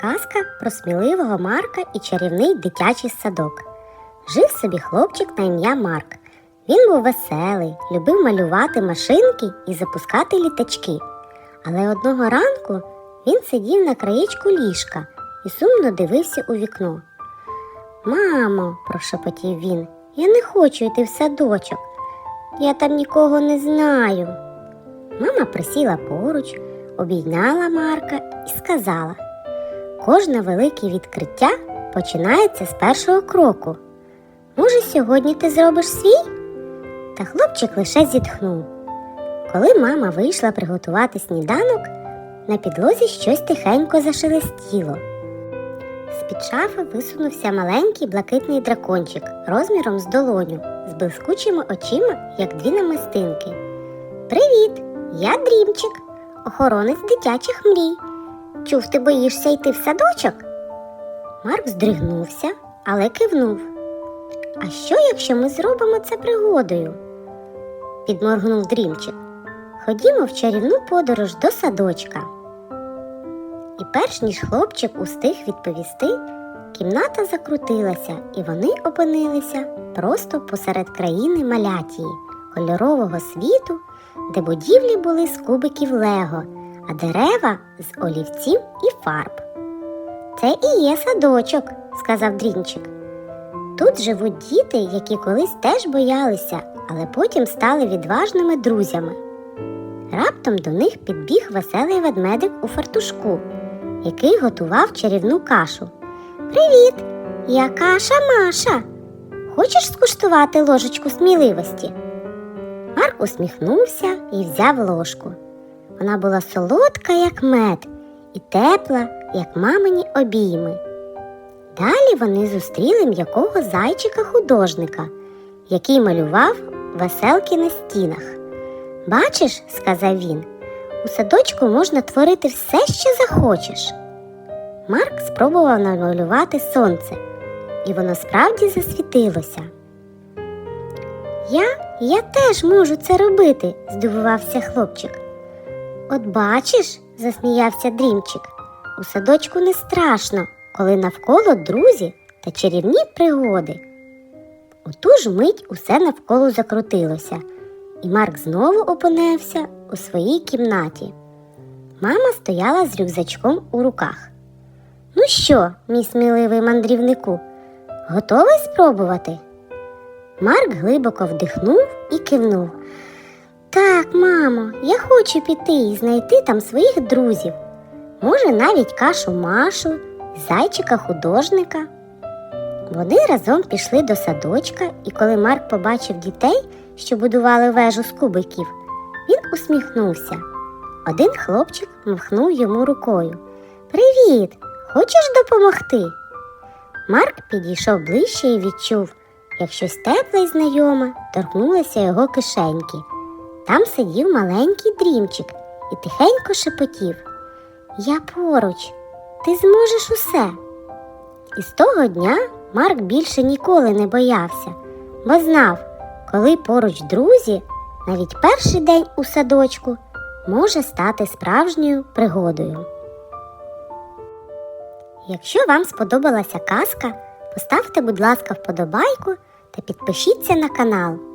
Казка про сміливого Марка і чарівний дитячий садок. Жив собі хлопчик на ім'я Марк. Він був веселий, любив малювати машинки і запускати літачки. Але одного ранку він сидів на краєчку ліжка і сумно дивився у вікно. Мамо, прошепотів він, я не хочу йти в садочок. Я там нікого не знаю. Мама присіла поруч, обійняла Марка і сказала: кожне велике відкриття починається з першого кроку. Може, сьогодні ти зробиш свій? Та хлопчик лише зітхнув. Коли мама вийшла приготувати сніданок, на підлозі щось тихенько зашелестіло. З-під шафи висунувся маленький блакитний дракончик розміром з долоню, з блискучими очима, як дві намистинки. Привіт! Я дрімчик, охоронець дитячих мрій. Чув, ти боїшся йти в садочок? Марк здригнувся, але кивнув. А що, якщо ми зробимо це пригодою? підморгнув дрімчик. Ходімо в чарівну подорож до садочка. І перш ніж хлопчик устиг відповісти, кімната закрутилася, і вони опинилися просто посеред країни малятії, кольорового світу, де будівлі були з кубиків лего, а дерева з олівців і фарб. Це і є садочок, сказав Дрінчик. Тут живуть діти, які колись теж боялися, але потім стали відважними друзями. Раптом до них підбіг веселий ведмедик у фартушку, який готував чарівну кашу. Привіт! Я каша Маша. Хочеш скуштувати ложечку сміливості? Марк усміхнувся і взяв ложку. Вона була солодка, як мед, і тепла, як мамині обійми. Далі вони зустріли м'якого зайчика художника, який малював веселки на стінах. Бачиш, сказав він, у садочку можна творити все, що захочеш. Марк спробував намалювати сонце, і воно справді засвітилося. Я, я теж можу це робити, здивувався хлопчик. От бачиш, засміявся дрімчик, у садочку не страшно, коли навколо друзі та чарівні пригоди. У ту ж мить усе навколо закрутилося, і Марк знову опинився у своїй кімнаті. Мама стояла з рюкзачком у руках. Ну що, мій сміливий мандрівнику, готовий спробувати? Марк глибоко вдихнув і кивнув. Так, мамо, я хочу піти і знайти там своїх друзів. Може, навіть кашу Машу, зайчика художника. Вони разом пішли до садочка, і коли Марк побачив дітей, що будували вежу з кубиків, він усміхнувся. Один хлопчик махнув йому рукою. Привіт! Хочеш допомогти? Марк підійшов ближче і відчув, як щось тепле й знайоме торкнулося його кишеньки. Там сидів маленький дрімчик і тихенько шепотів. Я поруч, ти зможеш усе. І з того дня Марк більше ніколи не боявся, бо знав, коли поруч друзі, навіть перший день у садочку може стати справжньою пригодою. Якщо вам сподобалася казка, поставте, будь ласка, вподобайку та підпишіться на канал.